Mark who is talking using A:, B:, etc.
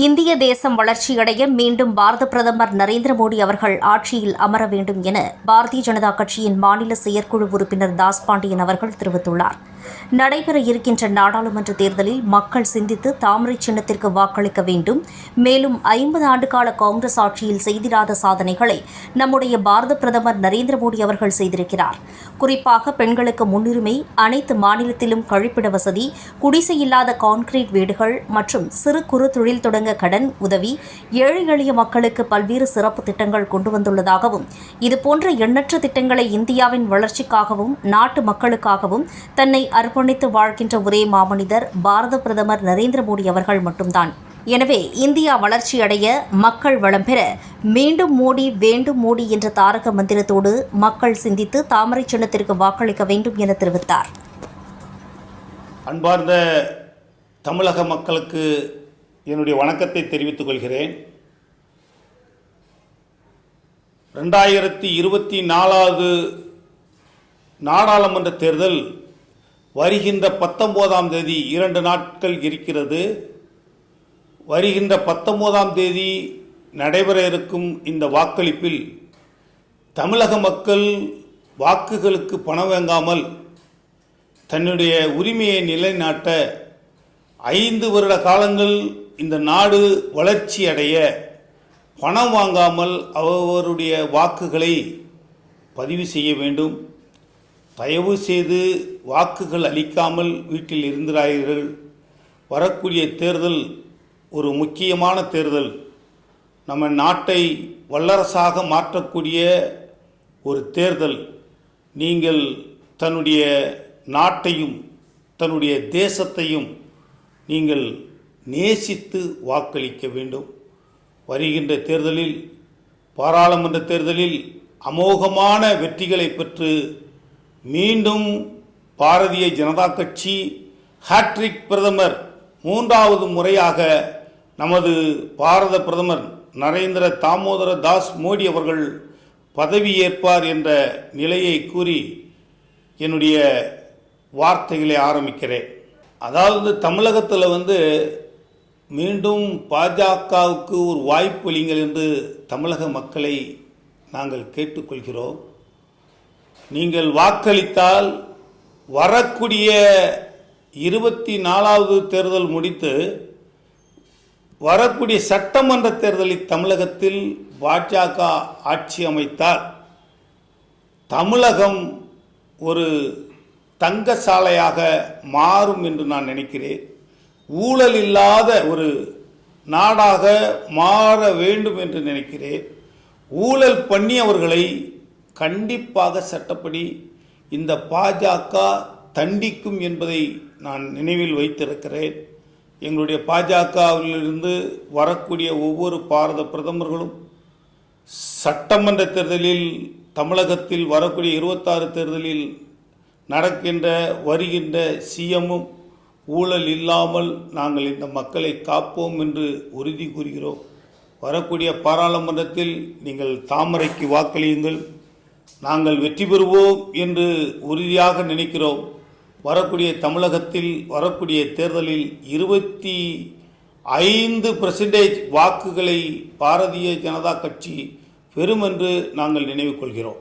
A: இந்திய தேசம் வளர்ச்சியடைய மீண்டும் பாரத பிரதமர் நரேந்திர மோடி அவர்கள் ஆட்சியில் அமர வேண்டும் என பாரதிய ஜனதா கட்சியின் மாநில செயற்குழு உறுப்பினர் தாஸ் பாண்டியன் அவர்கள் தெரிவித்துள்ளார். நடைபெற இருக்கின்ற நாடாளுமன்ற தேர்தலில் மக்கள் சிந்தித்து தாமரை சின்னத்திற்கு வாக்களிக்க வேண்டும். மேலும் ஐம்பது ஆண்டுகால காங்கிரஸ் ஆட்சியில் செய்திடாத சாதனைகளை நம்முடைய பாரத பிரதமர் நரேந்திர மோடி அவர்கள் செய்திருக்கிறார். குறிப்பாக பெண்களுக்கு முன்னுரிமை அனைத்து மாநிலத்திலும் கழிப்பிட வசதி குடிசை இல்லாத கான்கிரீட் வீடுகள் மற்றும் சிறு குறு தொழில் தொடங்க கடன் உதவி ஏழை எளிய மக்களுக்கு பல்வேறு சிறப்பு திட்டங்கள் கொண்டு வந்துள்ளதாகவும் இதுபோன்ற எண்ணற்ற திட்டங்களை இந்தியாவின் வளர்ச்சிக்காகவும் நாட்டு மக்களுக்காகவும் தன்னை அர்ப்பணித்து வாழ்கின்ற ஒரே மாமனிதர் பாரத பிரதமர் நரேந்திர மோடி அவர்கள் மட்டும்தான். எனவே இந்தியா வளர்ச்சியடைய மக்கள் வளம் பெற மீண்டும் மோடி வேண்டும் மோடி என்ற தாரக மந்திரத்தோடு மக்கள் சிந்தித்து தாமரை சின்னத்திற்கு வாக்களிக்க வேண்டும் என தெரிவித்தார்.
B: அன்பார்ந்த தமிழக மக்களுக்கு என்னுடைய வணக்கத்தை தெரிவித்துக் கொள்கிறேன். ரெண்டாயிரத்தி இருபத்தி நாலாவது நாடாளுமன்ற தேர்தல் வருகின்ற பத்தொம்போதாம் தேதி இரண்டு நாட்கள் இருக்கிறது. வருகின்ற பத்தொம்போதாம் தேதி நடைபெற இருக்கும் இந்த வாக்களிப்பில் தமிழக மக்கள் வாக்குகளுக்கு பணம் வாங்காமல் தன்னுடைய உரிமையை நிலைநாட்ட ஐந்து வருட காலங்கள் இந்த நாடு வளர்ச்சி அடைய பணம் வாங்காமல் அவருடைய வாக்குகளை பதிவு செய்ய வேண்டும். தயவு செய்து வாக்குகள் அளிக்காமல் வீட்டில் இருந்திரார்கள் வரக்கூடிய தேர்தல் ஒரு முக்கியமான தேர்தல். நம்ம நாட்டை வல்லரசாக மாற்றக்கூடிய ஒரு தேர்தல். நீங்கள் தன்னுடைய நாட்டையும் தன்னுடைய தேசத்தையும் நீங்கள் நேசித்து வாக்களிக்க வேண்டும். வருகின்ற தேர்தலில் பாராளுமன்ற தேர்தலில் அமோகமான வெற்றிகளை பெற்று மீண்டும் பாரதிய ஜனதா கட்சி ஹாட்ரிக் பிரதமர் மூன்றாவது முறையாக நமது பாரத பிரதமர் நரேந்திர தாமோதர தாஸ் மோடி அவர்கள் பதவியேற்பார் என்ற நிலையை கூறி என்னுடைய வார்த்தைகளை ஆரம்பிக்கிறேன். அதாவது தமிழகத்தில் வந்து மீண்டும் பாஜகவுக்கு ஒரு வாய்ப்பு இல்லைங்கள் என்று தமிழக மக்களை நாங்கள் கேட்டுக்கொள்கிறோம். நீங்கள் வாக்களித்தால் வரக்கூடிய இருபத்தி நாலாவது தேர்தல் முடித்து வரக்கூடிய சட்டமன்ற தேர்தலில் தமிழகத்தில் பாஜக ஆட்சி அமைத்தால் தமிழகம் ஒரு தங்க சாலையாக மாறும் என்று நான் நினைக்கிறேன். ஊழல் இல்லாத ஒரு நாடாக மாற வேண்டும் என்று நினைக்கிறேன். ஊழல் பண்ணியவர்களை கண்டிப்பாக சட்டப்படி இந்த பாஜக தண்டிக்கும் என்பதை நான் நினைவில் வைத்திருக்கிறேன். எங்களுடைய பாஜகவிலிருந்து வரக்கூடிய ஒவ்வொரு பாரத பிரதமர்களும் சட்டமன்ற தேர்தலில் தமிழகத்தில் வரக்கூடிய இருபத்தாறு தேர்தலில் நடக்கின்ற வருகின்ற சிஎம்மும் ஊழல் இல்லாமல் நாங்கள் இந்த மக்களை காப்போம் என்று உறுதி கூறுகிறோம். வரக்கூடிய பாராளுமன்றத்தில் நீங்கள் தாமரைக்கு வாக்களியுங்கள். நாங்கள் வெற்றி பெறுவோம் என்று உறுதியாக நினைக்கிறோம். வரக்கூடிய தமிழகத்தில் வரக்கூடிய தேர்தலில் இருபத்தி ஐந்து பர்சன்டேஜ் வாக்குகளை பாரதிய ஜனதா கட்சி பெறும் என்று நாங்கள் நினைவு கொள்கிறோம்.